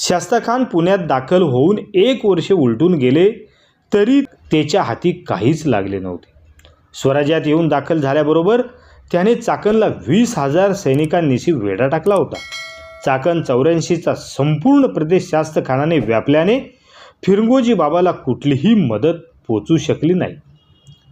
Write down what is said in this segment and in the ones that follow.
शास्ताखान पुण्यात दाखल होऊन एक वर्ष उलटून गेले तरी त्याच्या हाती काहीच लागले नव्हते. स्वराज्यात येऊन दाखल झाल्याबरोबर त्याने चाकणला वीस हजार सैनिकांनीशी वेढा टाकला होता. चाकण चौऱ्याऐंशीचा संपूर्ण प्रदेश शास्तखानाने व्यापल्याने फिरंगोजी बाबाला कुठलीही मदत पोचू शकली नाही.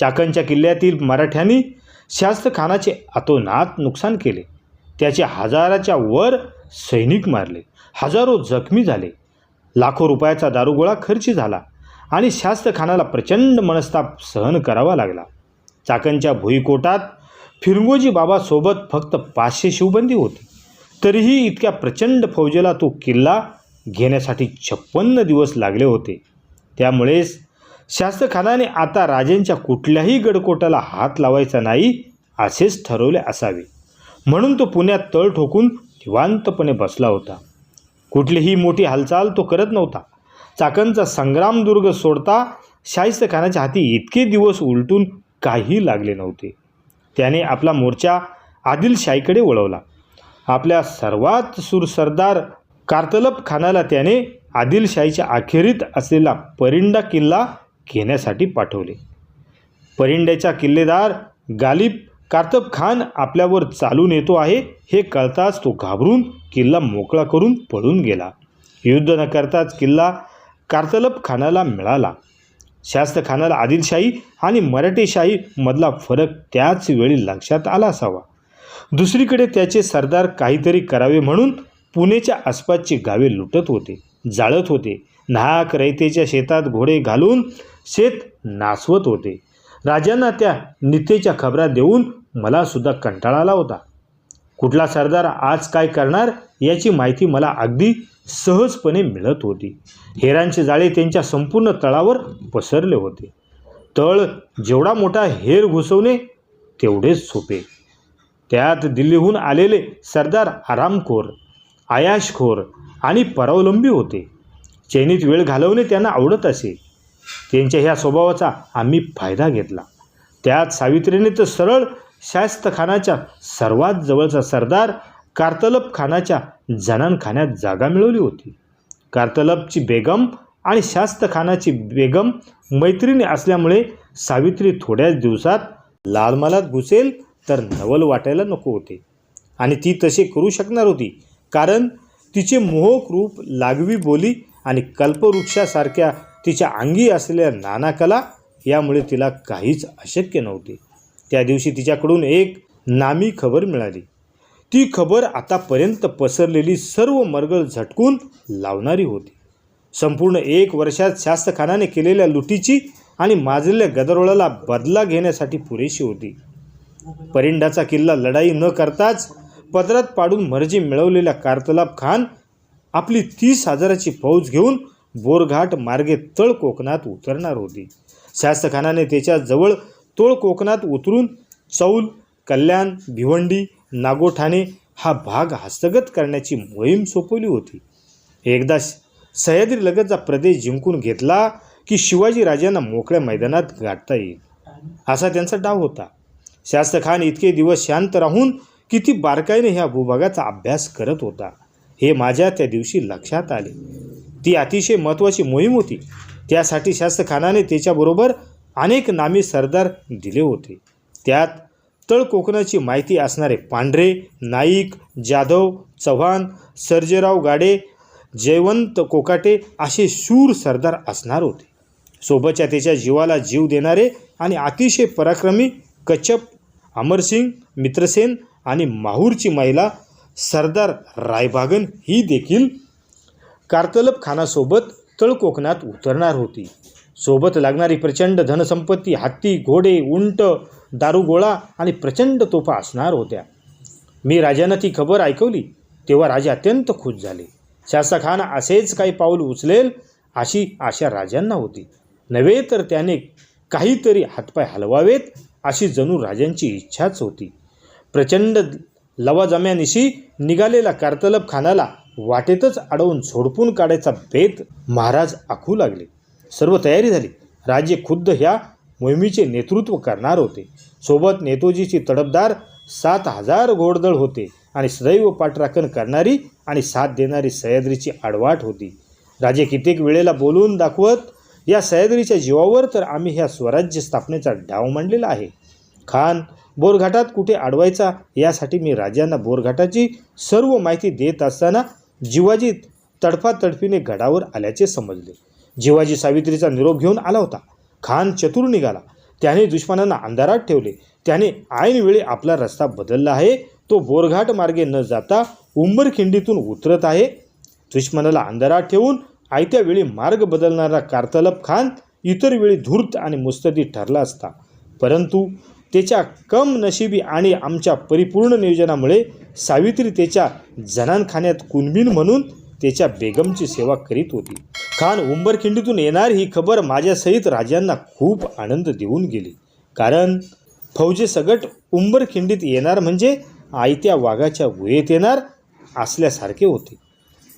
चाकणच्या किल्ल्यातील मराठ्यांनी शास्तखानाचे अतोनात नुकसान केले. त्याचे हजाराच्या वर सैनिक मारले. हजारो जखमी झाले. लाखो रुपयाचा दारुगोळा खर्ची झाला आणि शास्तखानाला प्रचंड मनस्ताप सहन करावा लागला. चाकणच्या भुईकोटात फिरंगोजी बाबासोबत फक्त पाचशे शिवबंदी होती. तरीही इतक्या प्रचंड फौजेला तो किल्ला घेण्यासाठी छप्पन्न दिवस लागले होते. त्यामुळेच शास्त्रखानाने आता राजेंच्या कुठल्याही गडकोटाला हात लावायचा नाही असेच ठरवले असावे. म्हणून तो पुण्यात तळ ठोकून निवांतपणे बसला होता. कुठलीही मोठी हालचाल तो करत नव्हता. चाकणचा संग्रामदुर्ग सोडता शाहिस्तखानाच्या हाती इतके दिवस उलटून काही लागले नव्हते. त्याने आपला मोर्चा आदिलशाहीकडे वळवला. आपल्या सर्वात सुरसरदार कार्तलब खानाला त्याने आदिलशाहीच्या अखेरीत असलेला परिंडा किल्ला घेण्यासाठी पाठवले. परिंड्याचा किल्लेदार गालिब कार्तब खान आपल्यावर चालून येतो आहे हे कळताच तो घाबरून किल्ला मोकळा करून पळून गेला. युद्ध न करताच किल्ला कार्तलब खानाला मिळाला. शास्त्र खानाला आदिलशाही आणि मराठेशाही मधला फरक त्याच वेळी लक्षात आला असावा. दुसरीकडे त्याचे सरदार काहीतरी करावे म्हणून पुणेच्या आसपासची गावे लुटत होते जाळत होते. नाहक रयतेच्या शेतात घोडे घालून शेत नासवत होते. राजांना त्या नितेच्या खबरा देऊन मलासुद्धा कंटाळा आला होता. कुठला सरदार आज काय करणार याची माहिती मला अगदी सहजपणे मिळत होती. हेरांचे जाळे त्यांच्या संपूर्ण तळावर पसरले होते. तळ जेवढा मोठा हेर घुसवणे तेवढेच सोपे. त्यात दिल्लीहून आलेले सरदार आरामखोर आयाशखोर आणि परावलंबी होते. चैनीत वेळ घालवणे त्यांना आवडत असे. त्यांच्या ह्या स्वभावाचा आम्ही फायदा घेतला. त्यात सावित्रीने तर सरळ शास्तखानाच्या सर्वात जवळचा सरदार कार्तलब खानाच्या जनानखान्यात जागा मिळवली होती. कार्तलबची बेगम आणि शास्तखानाची बेगम मैत्रिणी असल्यामुळे सावित्री थोड्याच दिवसात लालमालात घुसेल तर नवल वाटायला नको होते. आणि ती तसे करू शकणार होती कारण तिचे मोहक रूप लागवी बोली आणि कल्पवृक्षासारख्या तिच्या अंगी असलेल्या नानाकला यामुळे तिला काहीच अशक्य नव्हते. त्या दिवशी तिच्याकडून एक नामी खबर मिळाली. ती खबर आतापर्यंत पसरलेली सर्व मरगळ झटकून लावणारी होती. संपूर्ण एक वर्षात शास्तखानाने केलेल्या लुटीची आणि माजलेल्या गदरोळाला बदला घेण्यासाठी पुरेशी होती. परिंडाचा किल्ला लढाई न करताच पदरात पाडून मर्जी मिळवलेल्या कार्तलाब खान आपली तीस हजाराची फौज घेऊन बोरघाट मार्गे तळ कोकणात उतरणार होती. शास्तखानाने त्याच्याजवळ तोळ कोकणात उतरून चौल कल्याण भिवंडी नागोठाणे हा भाग हस्तगत करण्याची मोहीम सोपवली होती. एकदा सह्याद्री लगतचा प्रदेश जिंकून घेतला की शिवाजी राजांना मोकळ्या मैदानात गाठता येईल असा त्यांचा डाव होता. शास्तखान इतके दिवस शांत राहून किती बारकाईने ह्या भूभागाचा अभ्यास करत होता हे माझ्या त्या दिवशी लक्षात आले. ती अतिशय महत्त्वाची मोहीम होती. त्यासाठी शास्तखानाने त्याच्याबरोबर अनेक नामी सरदार दिले होते. त्यात तळ कोकणाची माहिती असणारे पांढरे नाईक जाधव चव्हाण सर्जेराव गाडे जयवंत कोकाटे असे शूर सरदार असणार होते. सोबतच्या त्याच्या जीवाला जीव देणारे आणि अतिशय पराक्रमी कच्छप अमरसिंग मित्रसेन आणि माहूरची महिला सरदार रायबागन ही देखील कार्तलब खानासोबत तळ कोकणात उतरणार होती. सोबत लागणारी प्रचंड धनसंपत्ती हत्ती घोडे उंट दारुगोळा आणि प्रचंड तोफा असणार होत्या. मी राजांना ती खबर ऐकवली तेव्हा राजा अत्यंत खुश झाले. शास्ता असेच काही पाऊल उचलेल अशी आशा राजांना होती. नव्हे तर त्याने काहीतरी हातपाय हलवावेत अशी जणू राजांची इच्छाच होती. प्रचंड लवाजम्यानिशी निघालेला कार्तलब खानाला वाटेतच अडवून झोडपून काढायचा बेत महाराज आखू लागले. सर्व तयारी झाली. राज्य खुद्द ह्या मोहिमेचे नेतृत्व करणार होते. सोबत नेतोजीची तडफदार सात हजार घोडदळ होते आणि सदैव पाठराखण करणारी आणि साथ देणारी सह्याद्रीची आडवाट होती. राजे कित्येक वेळेला बोलून दाखवत या सह्याद्रीच्या जीवावर तर आम्ही ह्या स्वराज्य स्थापनेचा डाव मांडलेला आहे. खान बोरघाटात कुठे अडवायचा यासाठी मी राजांना बोरघाटाची सर्व माहिती देत असताना जिवाजी तडफातडफीने गडावर आल्याचे समजले. जिवाजी सावित्रीचा निरोप घेऊन आला होता. खान चतुर निघाला. त्याने दुश्मनांना अंधारात ठेवले. त्याने ऐनवेळी आपला रस्ता बदलला आहे. तो बोरघाट मार्गे न जाता उंबरखिंडीतून उतरत आहे. दुश्मनाला अंधारात ठेवून आयत्या वेळी मार्ग बदलणारा कार्तलब खान इतर वेळी धूर्त आणि मुस्तदी ठरला असता. परंतु त्याच्या कम नशिबी आणि आमच्या परिपूर्ण नियोजनामुळे सावित्री त्याच्या जनानखान्यात कुणबीन म्हणून त्याच्या बेगमची सेवा करीत होती. खान उंबरखिंडीतून येणार ही खबर माझ्यासहित राजांना खूप आनंद देऊन गेली. कारण फौजे सगट उंबरखिंडीत येणार म्हणजे आयत्या वाघाच्या गुहेत येणार असल्यासारखे होते.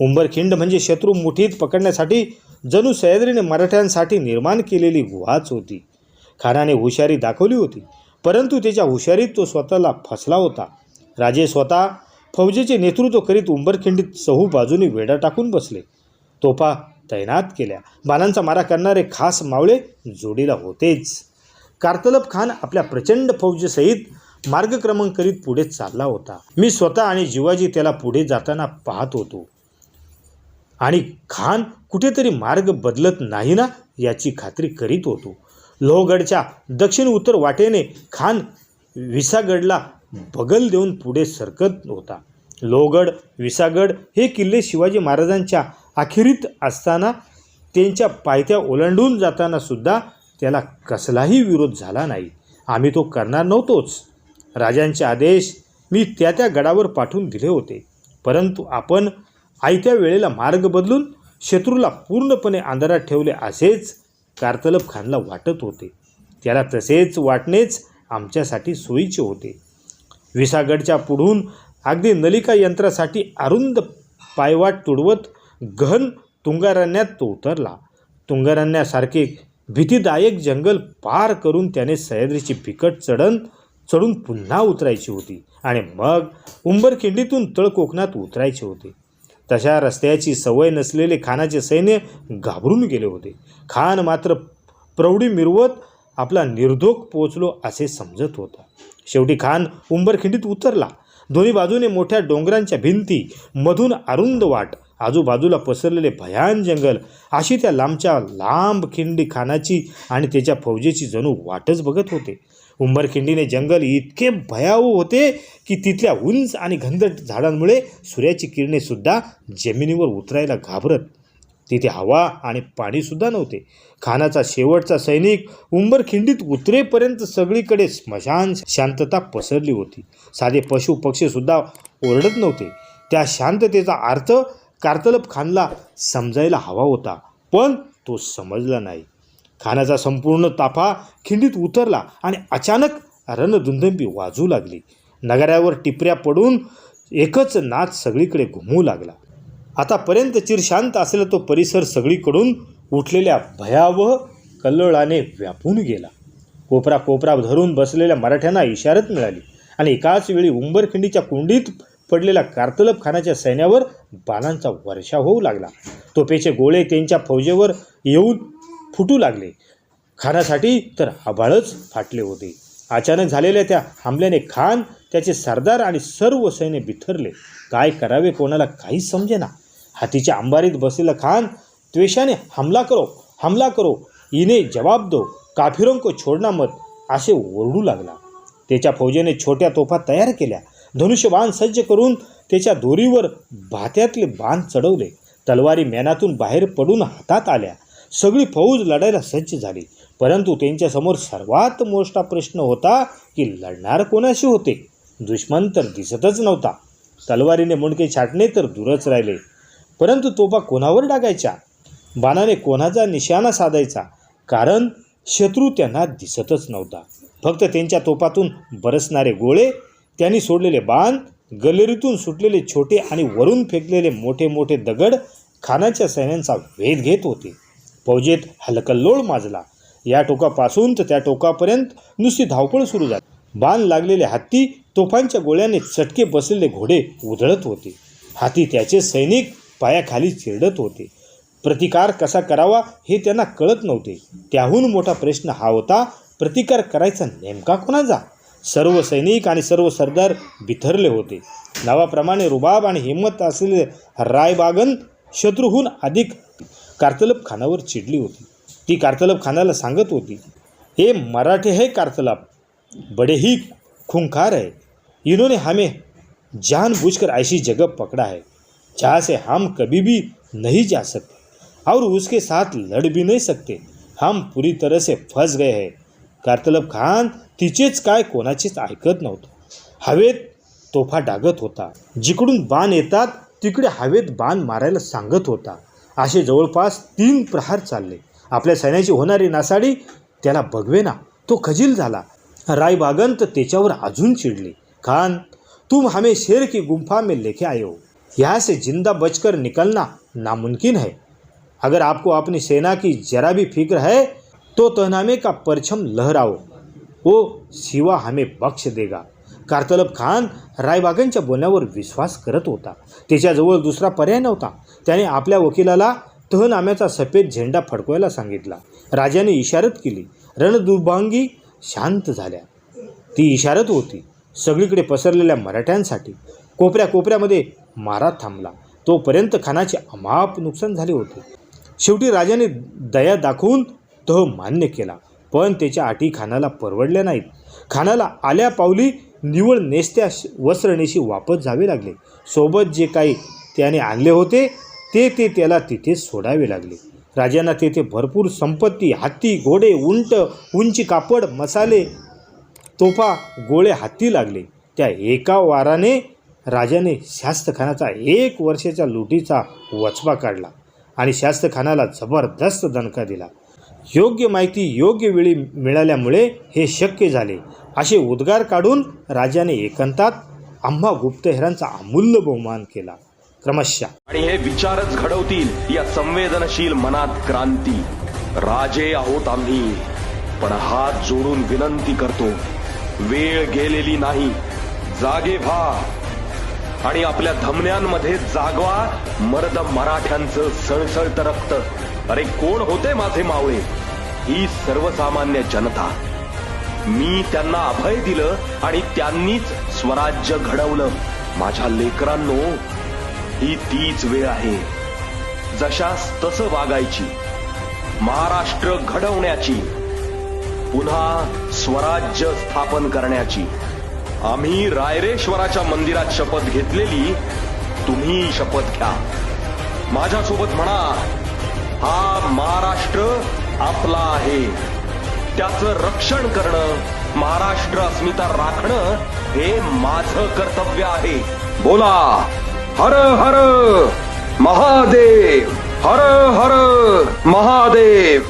उंबरखिंड म्हणजे शत्रू मुठीत पकडण्यासाठी जणू सह्याद्रीने मराठ्यांसाठी निर्माण केलेली गुहाच होती. खानाने हुशारी दाखवली होती परंतु त्याच्या हुशारीत तो स्वतःला फसला होता. राजे स्वतः फौजेचे नेतृत्व करीत उंबरखिंडीत चहू बाजूने वेढा टाकून बसले. तोफा तैनात केल्या. बाणांचा मारा करणारे खास मावळे जोडीला होतेच. कार्तलब खान आपल्या प्रचंड फौजेसहित मार्गक्रमण करीत पुढे चालला होता. मी स्वतः आणि जिवाजी त्याला पुढे जाताना पाहत होतो. आणि खान कुठेतरी मार्ग बदलत नाही ना याची खात्री करीत होतो. लोहगडच्या दक्षिण उत्तर वाटेने खान विसागडला बगल देऊन पुढे सरकत होता. लोहगड विसागड हे किल्ले शिवाजी महाराजांच्या अखेरीत असताना त्यांच्या पायथ्या ओलांडून जाताना सुद्धा त्याला कसलाही विरोध झाला नाही. आम्ही तो करणार नव्हतोच. राजांचे आदेश मी त्या त्या गडावर पाठवून दिले होते. परंतु आपण आयत्या वेळेला मार्ग बदलून शत्रूला पूर्णपणे अंधारात ठेवले असेच कार्तलब खानला वाटत होते. त्याला तसेच वाटणेच आमच्यासाठी सोयीचे होते. विसागडच्या पुढून अगदी नलिका यंत्रासाठी अरुंद पायवाट तुडवत गहन तुंगारण्यात तो उतरला. तुंगारण्यासारखे भीतीदायक जंगल पार करून त्याने सह्याद्रीची फिकट चढण चढून पुन्हा उतरायची होती आणि मग उंबरखिंडीतून तळ कोकणात उतरायचे होते. तशा रस्त्याची सवय नसलेले खानाचे सैन्य घाबरून गेले होते. खान मात्र प्रौढी मिरवत आपला निर्धोक पोचलो असे समजत होता. शेवटी खान उंबरखिंडीत उतरला. दोन्ही बाजूने मोठ्या डोंगरांच्या भिंती मधून अरुंद वाट आजूबाजूला पसरलेले भयान जंगल अशी त्या लांबच्या लांब खिंडी खानाची आणि त्याच्या फौजेची जणू वाटच बघत होते. उंबरखिंडीने जंगल इतके भयावह होते की तिथल्या उंच आणि घनदट झाडांमुळे सूर्याची किरणेसुद्धा जमिनीवर उतरायला घाबरत तिथे हवा आणि पाणीसुद्धा नव्हते. खानाचा शेवटचा सैनिक उंबरखिंडीत उतरेपर्यंत सगळीकडे स्मशान शांतता पसरली होती. साधे पशु पक्षीसुद्धा ओरडत नव्हते. त्या शांततेचा अर्थ कार्तलब खानला समजायला हवा होता पण तो समजला नाही. खानाचा संपूर्ण ताफा खिंडीत उतरला आणि अचानक रणधुंदंबी वाजू लागली. नगाऱ्यावर टिपऱ्या पडून एकच नाच सगळीकडे घुमू लागला. आतापर्यंत चिरशांत असलेला तो परिसर सगळीकडून उठलेल्या भयावह कल्लोळाने व्यापून गेला. कोपरा कोपरा धरून बसलेल्या मराठ्यांना इशारत मिळाली आणि एकाच वेळी उंबरखिंडीच्या कुंडीत पडलेल्या कार्तलब खानाच्या सैन्यावर बाणांचा वर्षा होऊ लागला. तोपेचे गोळे त्यांच्या फौजेवर येऊन फुटू लागले. खानासाठी तर आभाळच फाटले होते. अचानक झालेल्या त्या हमल्याने खान त्याचे सरदार आणि सर्व सैन्य बिथरले. काय करावे कोणाला काहीच समजेना. हातीच्या अंबारीत बसलेला खान त्वेषाने हमला करो हमला करो. इने जवाब दो. काफिरों को छोडना मत. असे ओरडू लागला. त्याच्या फौजेने छोट्या तोफा तयार केल्या. धनुष्यबाण सज्ज करून त्याच्या दोरीवर भात्यातले बाण चढवले. तलवारी मेनातून बाहेर पडून हातात आल्या. सगळी फौज लढायला सज्ज झाली. परंतु त्यांच्यासमोर सर्वात मोठा प्रश्न होता की लढणार कोणाशी होते? दुश्मन तर दिसतच नव्हता. तलवारीने मुंडके छाटणे तर दूरच राहिले. परंतु तोफा कोणावर टाकायच्या बाणाने कोणाचा निशाणा साधायचा? कारण शत्रू त्यांना दिसतच नव्हता. फक्त त्यांच्या तोपातून बरसणारे गोळे त्यांनी सोडलेले बाण गलेरीतून सुटलेले छोटे आणि वरून फेकलेले मोठे मोठे दगड खानाच्या सैन्यांचा वेध घेत होते. फौजेत हलकल्लोळ माजला. या टोकापासून तर त्या टोकापर्यंत नुसती धावपळ सुरू झाली. बाण लागलेले हत्ती तोफांच्या गोळ्याने चटके बसलेले घोडे उधळत होते. हाती त्याचे सैनिक पायाखाली चिरडत होते. प्रतिकार कसा करावा हे त्यांना कळत नव्हते. त्याहून मोठा प्रश्न हा होता प्रतिकार करायचा नेमका कोणाचा? सर्व सैनिक आणि सर्व सरदार बिथरले होते. नावाप्रमाणे रुबाब आणि हिंमत असलेले रायबागन शत्रूहून अधिक कार्तलब खानावर चिडली होती. ती कार्तलब खानाला सांगत होती हे मराठे है कार्तलब बड़े ही खूंखार है इन्होंने हमें जानबूझकर ऐसी जगह पकड़ा है जहाँ से हम कभी भी नहीं जा सकते। और उसके साथ लड़ भी नहीं सकते। हम पूरी तरह से फंस गए हैं। कारतलब खान तिचेच काय कोणाचेच ऐकत नव्हतं। हवेत तोफा डागत होता। जिकडून बाण येतात तिकडे हवेत बाण मारायला सांगत होता। असे जवळपास तीन प्रहार चालले। आपल्या सैन्याची होणारी नासाडी त्याला बघवेना तो खजील झाला। रायबागंत त्याच्यावर अजून चिडली। खान तुम हमें शेर की गुंफा में लेके आयो। हो यहाँ से जिंदा बचकर निकलना नामुमकिन है। अगर आपको अपनी सेना की जरा भी फिक्र है तो तहनामे का परचम लहराओ। वो शिवा हमें बख्श देगा। कारतलब खान रायबागांच्या बोलण्यावर विश्वास करत होता। त्याच्याजवळ दुसरा पर्याय नव्हता। त्याने आपल्या वकिलाला तहनाम्याचा सफेद झेंडा फडकवायला सांगितला। राजाने इशारत केली। रणदुभांगी शांत झाल्या। ती इशारत होती। सगळीकडे पसरलेल्या मराठ्यांसाठी। कोपऱ्या कोपऱ्यामध्ये मारा थांबला. तोपर्यंत खानाचे अमाप नुकसान झाले होते. शेवटी राजाने दया दाखवून तो मान्य केला पण त्याच्या अटी खानाला परवडल्या नाहीत. खानाला आल्या पावली निवळ नेसत्या श- वस्त्रनेशी वापस जावे लागले. सोबत जे काही त्याने आणले होते ते ते त्याला तिथे सोडावे लागले. राजांना तेथे भरपूर संपत्ती हत्ती घोडे उंट उंची कापड मसाले तोफा गोळे हाती लागले. त्या एका वाराने राजाने शास्तखानाचा एक वर्षाच्या लुटीचा वचपा काढला आणि शास्तखानाला जबरदस्त दणका दिला. योग्य माहिती योग्य वेळी मिळाल्यामुळे हे शक्य झाले. असे उद्गार काढून राजाने एकांतात आम्हा गुप्तहेरांचा अमूल्य बहुमान केला. क्रमशः आणि हे विचारच घडवतील या संवेदनशील मनात क्रांती. राजे आहोत आम्ही पण हात जोडून विनंती करतो. वेळ गेलेली नाही. जागे व्हा. आणि आपल्या धमन्यांमध्ये जागवा मर्द मराठ्यांचं सळसळत रक्त अरे कोण होते माझे मावळे? ही सर्वसामान्य जनता. मी त्यांना अभय दिलं आणि त्यांनीच स्वराज्य घडवलं. माझ्या लेकरांनो ही तीच वेळ आहे. जशास तसं वागायची. महाराष्ट्र घडवण्याची. पुन्हा स्वराज्य स्थापन करण्याची. आम्ही रायरेश्वराच्या मंदिरात शपथ घेतलेली तुम्ही शपथ घ्या. माझ्यासोबत म्हणा हा महाराष्ट्र आपला आहे. त्याचं रक्षण करणं महाराष्ट्र अस्मिता राखणं हे माझं कर्तव्य आहे. बोला हर हर महादेव हर हर महादेव.